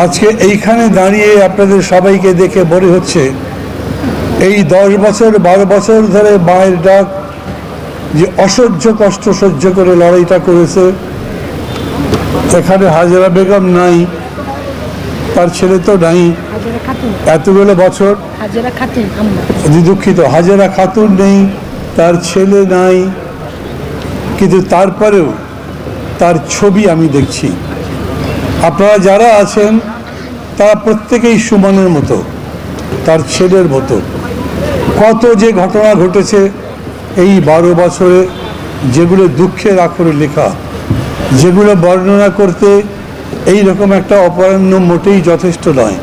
আজকে এইখানে দাঁড়িয়ে আপনাদের সবাইকে দেখে মনে হচ্ছে এই দশ বছর বারো বছর ধরে মায়ের ডাক যে অসহ্য কষ্ট সহ্য করে লড়াইটা করেছে। এখানে হাজারা বেগম নাই তার ছেলে তো নাই। এতগুলো বছর দুঃখিত হাজারা খাতুন নেই তার ছেলে নাই কিন্তু তারপরেও তার ছবি আমি দেখছি। আপনারা যারা আছেন, তারা প্রত্যেকেই সুমনের মতো, তার ছেলের মতো। কত যে ঘটনা ঘটেছে, এই বারো বছরে যেগুলো দুঃখের আখরে লেখা, যেগুলো বর্ণনা করতে এই রকম একটা অপরাহ্ন মোটেই যথেষ্ট নয়।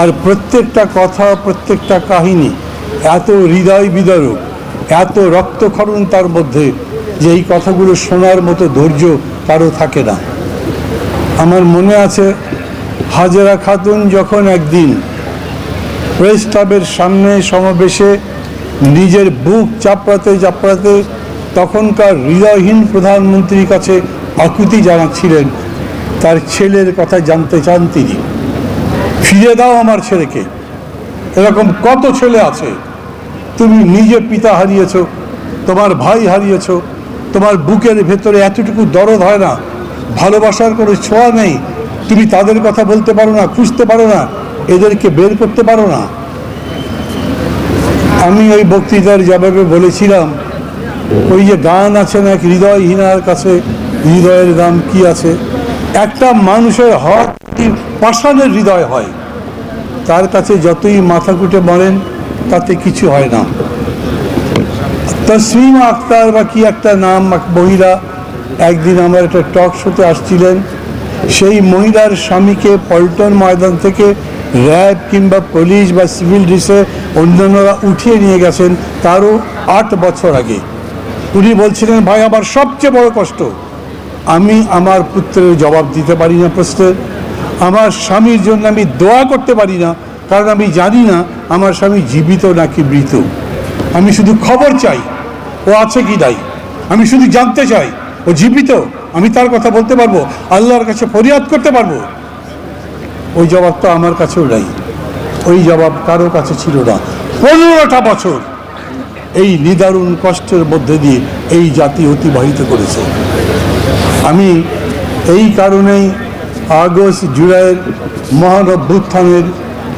আর প্রত্যেকটা কথা, প্রত্যেকটা কাহিনী এত হৃদয় বিদারক, এত রক্তক্ষরণ তার মধ্যে যে এই কথাগুলো শোনার মতো ধৈর্য কারও থাকে না। আমার মনে আছে, হাজেরা খাতুন যখন একদিন প্রেস ক্লাবের সামনে সমাবেশে নিজের বুক চাপড়াতে চাপড়াতে তখনকার হৃদয়হীন প্রধানমন্ত্রীর কাছে আকুতি জানাচ্ছিলেন, তার ছেলের কথা জানতে চান তিনি। ফিরে দাও আমার ছেলেকে। এরকম কত ছেলে আছে, তুমি নিজে পিতা হারিয়েছ, তোমার ভাই হারিয়েছ, তোমার বুকের ভেতরে এতটুকু দরদ হয় না ভালোবাসার কোনো ছোঁয়া নেই। তুমি তাদের কথা বলতে পারো না, খুঁজতে পারো না, এদেরকে বের করতে পারো না। আমি ওই বক্তৃতার জবাবে বলেছিলাম, ওই যে গান আছে না এক হৃদয়হীনার কাছে, হৃদয়ের দাম কি আছে? একটা মানুষের হক পাষাণের হৃদয় হয়, তার কাছে যতই মাথা কুটে মারেন, তাতে কিছু হয় না। তসলিমা আক্তার বা কি একটা নাম মহিলা একদিন আমার একটা টক শোতে আসছিলেন। সেই মহিলার স্বামীকে পল্টন ময়দান থেকে র্যাব কিংবা পুলিশ বা সিভিল ডিসে অন্যান্যরা উঠিয়ে নিয়ে গেছেন তারও আট বছর আগে। উনি বলছিলেন, ভাই, আমার সবচেয়ে বড় কষ্ট। আমি আমার পুত্রের জবাব দিতে পারি না প্রশ্নের আমার স্বামীর জন্য আমি দোয়া করতে পারি না, কারণ আমি জানি না আমার স্বামী জীবিত নাকি মৃত। আমি শুধু খবর চাই। ও আছে কি নাই? আমি শুধু জানতে চাই। ও জীবিত, আমি তার কথা বলতে পারব, আল্লাহর কাছে ফরিয়াদ করতে পারব। ওই জবাব তো আমার কাছেও নাই। ওই জবাব কারও কাছে ছিল না। পনেরোটা বছর এই নিদারুণ কষ্টের মধ্যে দিয়ে এই জাতি অতিবাহিত করেছে। আমি এই কারণেই আগস্ট, জুলাইয়ের মহান অভ্যুত্থানের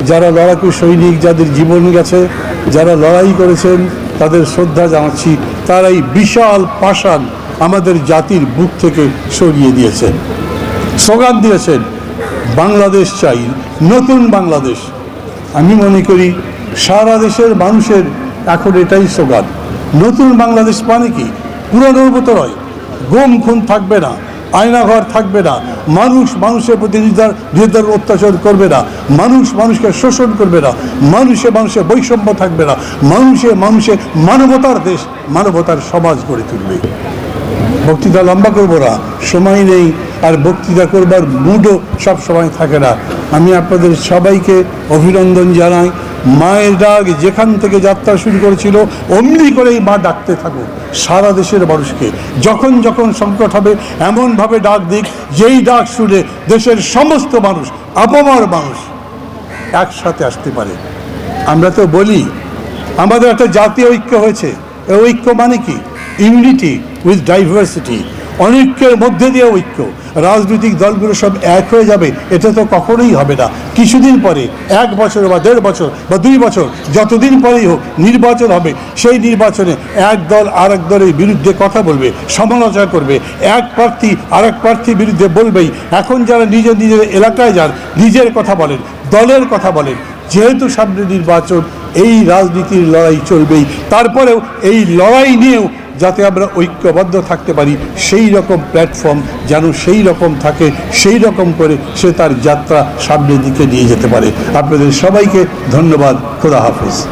যারা লড়াকু সৈনিক, যাদের জীবন গেছে, যারা লড়াই করেছেন, তাদের শ্রদ্ধা জানাচ্ছি। তারা এই বিশাল পাষাণ আমাদের জাতির বুক থেকে সরিয়ে দিয়েছেন। স্লোগান দিয়েছেন, বাংলাদেশ চাই, নতুন বাংলাদেশ। আমি মনে করি সারা দেশের মানুষের এখন এটাই স্লোগান, নতুন বাংলাদেশ মানে কি? পুরনোর মতো নয় গুম খুন থাকবে না, আয়নাঘর থাকবে না, মানুষ মানুষের প্রতি নির্ধার নির্ধার অত্যাচার করবে না, মানুষ মানুষকে শোষণ করবে না, মানুষে মানুষের বৈষম্য থাকবে না, মানুষে মানুষে মানবতার দেশ, মানবতার সমাজ গড়ে তুলবে। বক্তৃতা লম্বা করব না। সময় নেই, আর বক্তৃতা করবার মুডও সব সময় থাকে না। আমি আপনাদের সবাইকে অভিনন্দন জানাই। মায়ের ডাক যেখান থেকে যাত্রা শুরু করেছিল, অমনি করেই মা ডাকতে থাকুক, সারা দেশের মানুষকে। যখন যখন সংকট হবে, এমনভাবে ডাক দিক, যেই ডাক শুনে দেশের সমস্ত মানুষ, আপামার মানুষ একসাথে আসতে পারে। আমরা তো বলি, আমাদের একটা জাতীয় ঐক্য হয়েছে। ঐক্য মানে কি? ইউনিটি উইথ ডাইভার্সিটি অনৈক্যের মধ্যে দিয়ে ঐক্য। রাজনৈতিক দলগুলো সব এক হয়ে যাবে, এটা তো কখনোই হবে না। কিছুদিন পরে, এক বছর বা দেড় বছর বা দুই বছর, যতদিন পরেই হোক নির্বাচন হবে, সেই নির্বাচনে এক দল আর এক দলের বিরুদ্ধে কথা বলবে, সমালোচনা করবে। এক প্রার্থী আর এক প্রার্থীর বিরুদ্ধে বলবেই। এখন যারা নিজের নিজের এলাকায় যান, নিজের কথা বলেন, দলের কথা বলেন, যেহেতু সামনে নির্বাচন, এই রাজনীতির লড়াই চলবেই। তারপরেও এই লড়াই নিয়েও যাতে আমরা ঐক্যবদ্ধ থাকতে পারি, সেই রকম প্ল্যাটফর্ম যেন সেই রকম থাকে, সেই রকম করে সে তার যাত্রা সামনের দিকে নিয়ে যেতে পারে। আপনাদের সবাইকে ধন্যবাদ। খোদা হাফেজ।